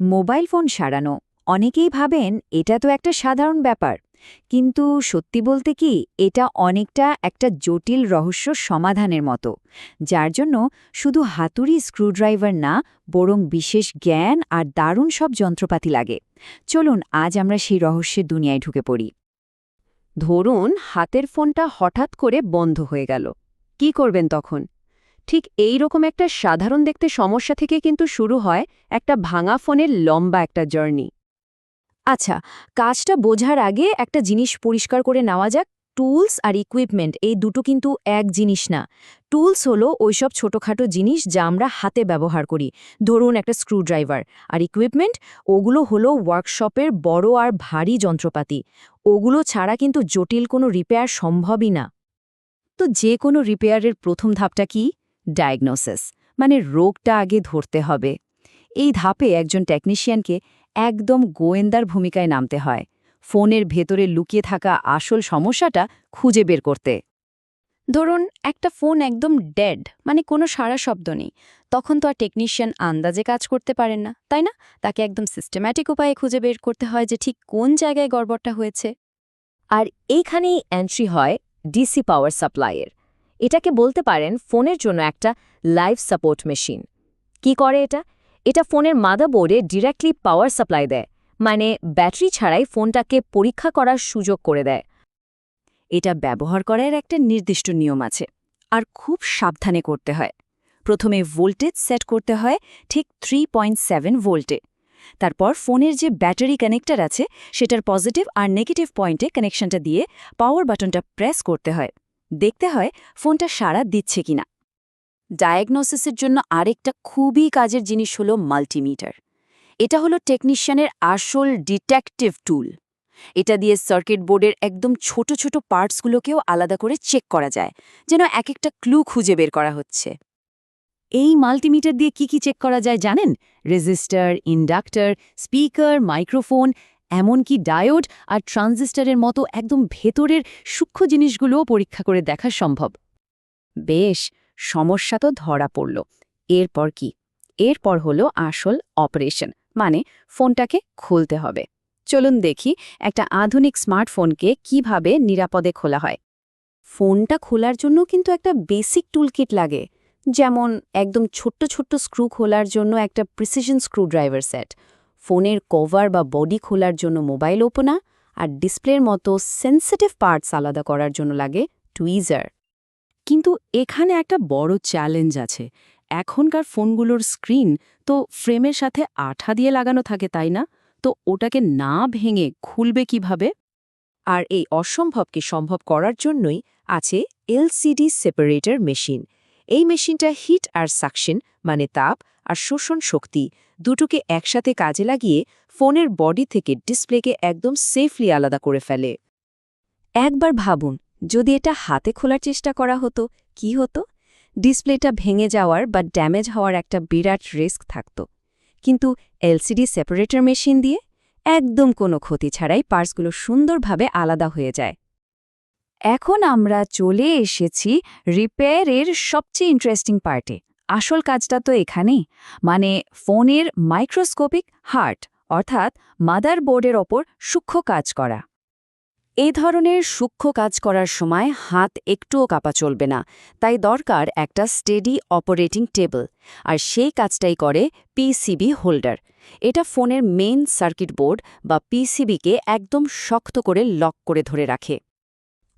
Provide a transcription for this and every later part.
Mobile phone সারানো। অনেকেই ভাবেন, এটা তো একটা সাধারণ ব্যাপার। কিন্তু সত্যি বলতে কি, এটা অনেকটা একটা জটিল রহস্য সমাধানের মতো। যার জন্য শুধু হাতুড়ি স্ক্রুড্রাইভার না, বরং বিশেষ জ্ঞান আর দারুণ সব যন্ত্রপাতি লাগে। চলুন, আজ আমরা সেই রহস্যের দুনিয়ায় ঢুকে পড়ি। ধরুন, হাতের ফোনটা হঠাৎ করে বন্ধ হয়ে গেল। কি করবেন তখন? ঠিক এই রকম একটা সাধারণ দেখতে সমস্যা থেকে কিন্তু শুরু হয় একটা ভাঙা ফোনের লম্বা একটা জার্নি। আচ্ছা কাজটা বোঝার আগে একটা জিনিস পরিষ্কার করে নেওয়া যাক, টুলস আর ইকুইপমেন্ট, এই দুটো কিন্তু এক জিনিস না। টুলস হলো ওইসব ছোটোখাটো জিনিস যা আমরা হাতে ব্যবহার করি, ধরুন একটা স্ক্রুড্রাইভার, আর ইকুইপমেন্ট, ওগুলো হলো ওয়ার্কশপের বড় আর ভারী যন্ত্রপাতি, ওগুলো ছাড়া কিন্তু জটিল কোনো রিপেয়ার সম্ভবই না। তো যে কোনো রিপেয়ারের প্রথম ধাপটা কি? ডায়াগনোসিস মানে রোগটা আগে ধরতে হবে। এই ধাপে একজন টেকনিশিয়ানকে একদম গোয়েন্দার ভূমিকায় নামতে হয়, ফোনের ভেতরে লুকিয়ে থাকা আসল সমস্যাটা খুঁজে বের করতে। ধরুন, একটা ফোন একদম ডেড মানে কোনো সারা শব্দ নেই, তখন তো আর টেকনিশিয়ান আন্দাজে কাজ করতে পারেন না, তাই না? তাকে একদম সিস্টেম্যাটিক উপায়ে খুঁজে বের করতে হয় যে ঠিক কোন জায়গায় গড়বড়টা হয়েছে। আর এইখানেই এন্ট্রি হয় ডিসি পাওয়ার সাপ্লাইয়ের এটাকে বলতে পারেন ফোনের জন্য একটা লাইভ সাপোর্ট মেশিন। কি করে এটা? এটা ফোনের মাদারবোর্ডে ডিরেক্টলি পাওয়ার সাপ্লাই দেয় মানে ব্যাটারি ছাড়াই ফোনটাকে পরীক্ষা করার সুযোগ করে দেয়। এটা ব্যবহার করার একটা নির্দিষ্ট নিয়ম আছে, আর খুব সাবধানে করতে হয়। প্রথমে ভোল্টেজ সেট করতে হয় ঠিক থ্রি ভোল্টে। তারপর ফোনের যে ব্যাটারি কানেক্টর আছে, সেটার পজিটিভ আর নেগেটিভ পয়েন্টে কানেকশনটা দিয়ে পাওয়ার বাটনটা প্রেস করতে হয়। দেখতে হয় ফোনটা সাড়া দিচ্ছে কিনা। ডায়াগনোসিসের জন্য আরেকটা খুবই কাজের জিনিস হলো মাল্টিমিটার। এটা হলো টেকনিশিয়ানের আসল ডিটেকটিভ টুল। এটা দিয়ে সার্কিট বোর্ডের একদম ছোট ছোট পার্টসগুলোকেও আলাদা করে চেক করা যায়, যেন এক একটা ক্লু খুঁজে বের করা হচ্ছে। এই মাল্টিমিটার দিয়ে কি কি চেক করা যায় জানেন? রেজিস্টার, ইন্ডাক্টর, স্পিকার, মাইক্রোফোন এমনকি ডায়োড আর ট্রানজিস্টারের মতো একদম ভেতরের সূক্ষ্ম জিনিসগুলোও পরীক্ষা করে দেখা সম্ভব। বেশ, সমস্যা তো ধরা পড়ল। এরপর কি? এরপর হলো আসল অপারেশন মানে ফোনটাকে খুলতে হবে। চলুন দেখি একটা আধুনিক স্মার্টফোনকে কীভাবে নিরাপদে খোলা হয়। ফোনটা খোলার জন্য কিন্তু একটা বেসিক টুলকিট লাগে, যেমন একদম ছোট্ট ছোট্ট স্ক্রু খোলার জন্য একটা প্রিসিশন স্ক্রুড্রাইভার সেট। ফোনের কভার বা বডি খোলার জন্য মোবাইল ওপেনা আর ডিসপ্লের মতো সেন্সিটিভ পার্টস আলাদা করার জন্য লাগে টুইজার। কিন্তু এখানে একটা বড় চ্যালেঞ্জ আছে। এখনকার ফোনগুলোর স্ক্রিন তো ফ্রেমের সাথে আঠা দিয়ে লাগানো থাকে, তাই না? তো ওটাকে না ভেঙে খুলবে কীভাবে? আর এই অসম্ভবকে সম্ভব করার জন্যই আছে এলসিডি সেপারেটর মেশিন। এই মেশিনটা হিট আর সাকশন মানে তাপ আর শোষণ শক্তি দুটোকে একসাথে কাজে লাগিয়ে ফোনের বডি থেকে ডিসপ্লেকে একদম সেফলি আলাদা করে ফেলে। একবার ভাবুন, যদি এটা হাতে খোলার চেষ্টা করা হতো, কি হতো? ডিসপ্লেটা ভেঙে যাওয়ার বা ড্যামেজ হওয়ার একটা বিরাট রিস্ক থাকত। কিন্তু এলসিডি সেপারেটর মেশিন দিয়ে একদম কোনো ক্ষতি ছাড়াই পার্টসগুলো সুন্দরভাবে আলাদা হয়ে যায়। এখন আমরা চলে এসেছি রিপেয়ারের সবচেয়ে ইন্টারেস্টিং পার্টে আসল কাজটা তো এখানেই মানে ফোনের মাইক্রোস্কোপিক হার্ট, অর্থাৎ মাদার বোর্ডের ওপর সূক্ষ্ম কাজ করা। এই ধরনের সূক্ষ্ম কাজ করার সময় হাত একটুও কাপা চলবে না, তাই দরকার একটা স্টেডি অপারেটিং টেবল, আর সেই কাজটাই করে পিসিবি হোল্ডার। এটা ফোনের মেইন সার্কিট বোর্ড বা পিসিবিকে একদম শক্ত করে লক করে ধরে রাখে।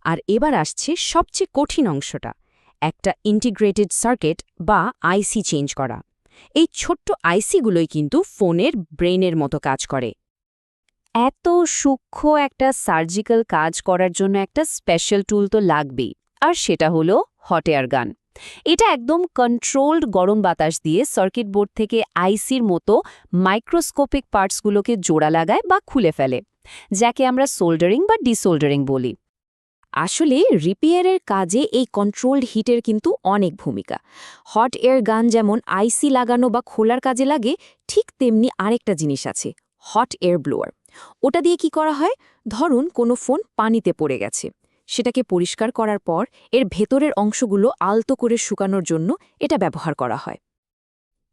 আর এবার আসছে সবচেয়ে কঠিন অংশটা। একটা ইন্টিগ্রেটেড সার্কিট বা আইসি চেঞ্জ করা। এই ছোট্ট আইসিগুলোই কিন্তু ফোনের ব্রেনের মতো কাজ করে। এত সূক্ষ্ম একটা সার্জিক্যাল কাজ করার জন্য একটা স্পেশাল টুল তো লাগবেই। আর সেটা হলো হট এয়ার গান এটা একদম কন্ট্রোলড গরম বাতাস দিয়ে সার্কিট বোর্ড থেকে আইসির মতো মাইক্রোস্কোপিক পার্টসগুলোকে জোড়া লাগায় বা খুলে ফেলে, যাকে আমরা সোল্ডারিং বা ডিসোল্ডারিং বলি। আসলে রিপেয়ারের কাজে এই কন্ট্রোলড হিটের কিন্তু অনেক ভূমিকা। হট এয়ার গান যেমন আইসি লাগানো বা খোলার কাজে লাগে, ঠিক তেমনি আরেকটা জিনিস আছে হট এয়ার ব্লোয়ার ওটা দিয়ে কি করা হয়? ধরুন কোনো ফোন পানিতে পড়ে গেছে। সেটাকে পরিষ্কার করার পর এর ভেতরের অংশগুলো আলতো করে শুকানোর জন্য এটা ব্যবহার করা হয়।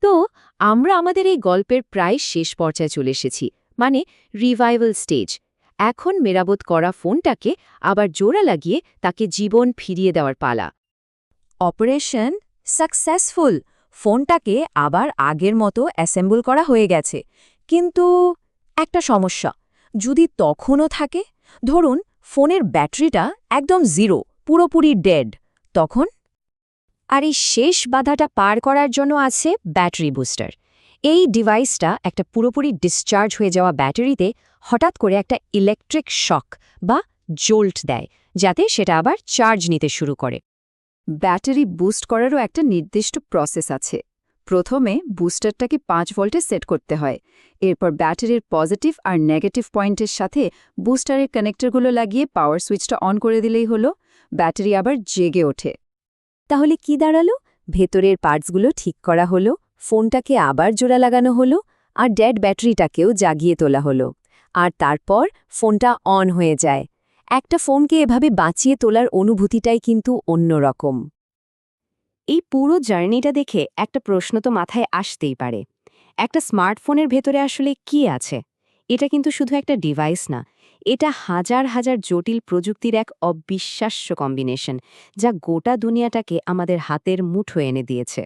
তো আমরা আমাদের এই গল্পের প্রায় শেষ পর্যায়ে চলে এসেছি মানে রিভাইভাল স্টেজ এখন মেরামত করা ফোনটাকে আবার জোড়া লাগিয়ে তাকে জীবন ফিরিয়ে দেওয়ার পালা। Operation successful. ফোনটাকে আবার আগের মতো অ্যাসেম্বল করা হয়ে গেছে। কিন্তু একটা সমস্যা, যদি তখনও থাকে, ধরুন ফোনের ব্যাটারিটা একদম জিরো, পুরোপুরি ডেড, তখন? আর এই শেষ বাধাটা পার করার জন্য আছে ব্যাটারি বুস্টার। এই ডিভাইসটা একটা পুরোপুরি ডিসচার্জ হয়ে যাওয়া ব্যাটারিতে হঠাৎ করে একটা ইলেকট্রিক শক বা জোল্ট দেয়, যাতে সেটা আবার চার্জ নিতে শুরু করে। ব্যাটারি বুস্ট করারও একটা নির্দিষ্ট প্রসেস আছে। প্রথমে বুস্টারটাকে পাঁচ ভোল্টে সেট করতে হয়। এরপর ব্যাটারির পজিটিভ আর নেগেটিভ পয়েন্টের সাথে বুস্টারের কানেক্টরগুলো লাগিয়ে পাওয়ার সুইচটা অন করে দিলেই হলো, ব্যাটারি আবার জেগে ওঠে। তাহলে কি দাঁড়াল? ভেতরের পার্টসগুলো ঠিক করা হলো ফোনটাকে আবার জোড়া লাগানো হলো আর ড্যাড ব্যাটারিটাকেও জাগিয়ে তোলা হলো। আর তারপর ফোনটা অন হয়ে যায়। একটা ফোনকে এভাবে বাঁচিয়ে তোলার অনুভূতিটাই কিন্তু অন্যরকম। এই পুরো জার্নিটা দেখে একটা প্রশ্ন তো মাথায় আসতেই পারে। একটা স্মার্টফোনের ভেতরে আসলে কি আছে? এটা কিন্তু শুধু একটা ডিভাইস না, এটা হাজার হাজার জটিল প্রযুক্তির এক অবিশ্বাস্য কম্বিনেশন যা গোটা দুনিয়াটাকে আমাদের হাতের মুঠো এনে দিয়েছে।